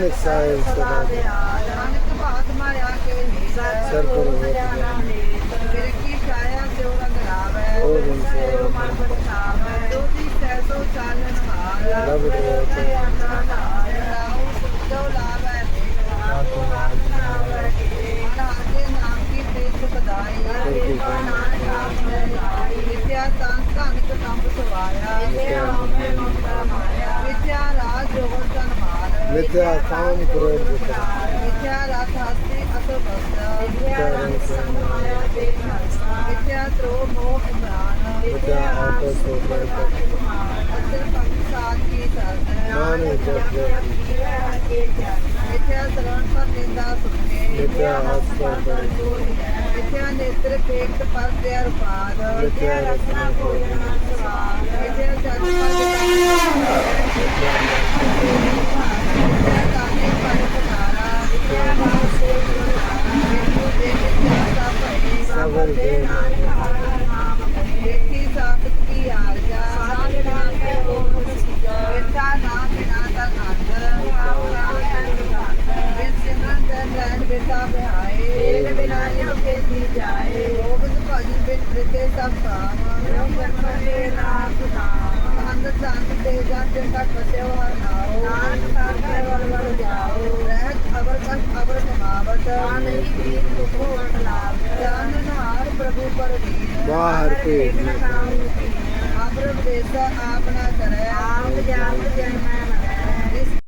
ਨਾਨਕ ਸਾਹਿਬ ਸਦਾ ਸਿਉ ਰੰਗ ਲਾਵੇ ਉਹ ਮਿਥਿਆ ਹਸਤਾ ਪਰ ਵਿਦਿਆ ਨੇਤਰ ਪੇਟ ਪਰ ਤੇ ਅਰਪਾਦ ਵਿਚਾ ਰਸਨਾ ਕੋਈ ਨਾ ਵਿਦਿਆ ਜਨ ਪਰ ਭਈ ਸਬਰ ਦੇ ਦੇਖੀ ਸਾਖਤ ਕੀ ਆਰਜਾ ਸਾਧਨਾ ਕੇ ਓਮ ਸਿਜਾ ਵਿਦਿਆ ਨਾਮ ਬਿਨਾ ਦਾ ਨੰਦ ਵਿਦ ਸਿਮਰਨ ਦਨ ਰਹਿਣ ਬੇਤਾ ਬਿਹਾਏ ਏਕ ਬਿਨਾ ਨਿਉ ਕੇ ਦੀ ਜਾਏ ਗੋਬਿੰਦ ਭਜਨ ਬਿਨ ਪ੍ਰਿਤੇ ਸਭ ਕਾਮ ਰਮ ਕਰਮ ਦੇ ਨਾਮ ਨਾਮ ਅੰਦ ਸੰਤ ਤੇ ਜਨ ਜਨ ਤੱਕ ਵਸਿਓ ਹਰ ਨਾਉ ਨਾਨਕ ਸਾਖੇ ਵਰ ਵਰ ਜਾਓ ਰਹਿਤ ਅਵਰ ਕਸ਼ ਅਵਰ ਕਮਾਵਤ ਨਹੀਂ ਪੀਰ ਦੁਖੋ ਵਟ ਲਾਭ ਜਾਨ ਹਾਰ ਪ੍ਰਭੂ ਪਰ ਦੀਨ ਬਾਹਰ ਭੇਟ ਨ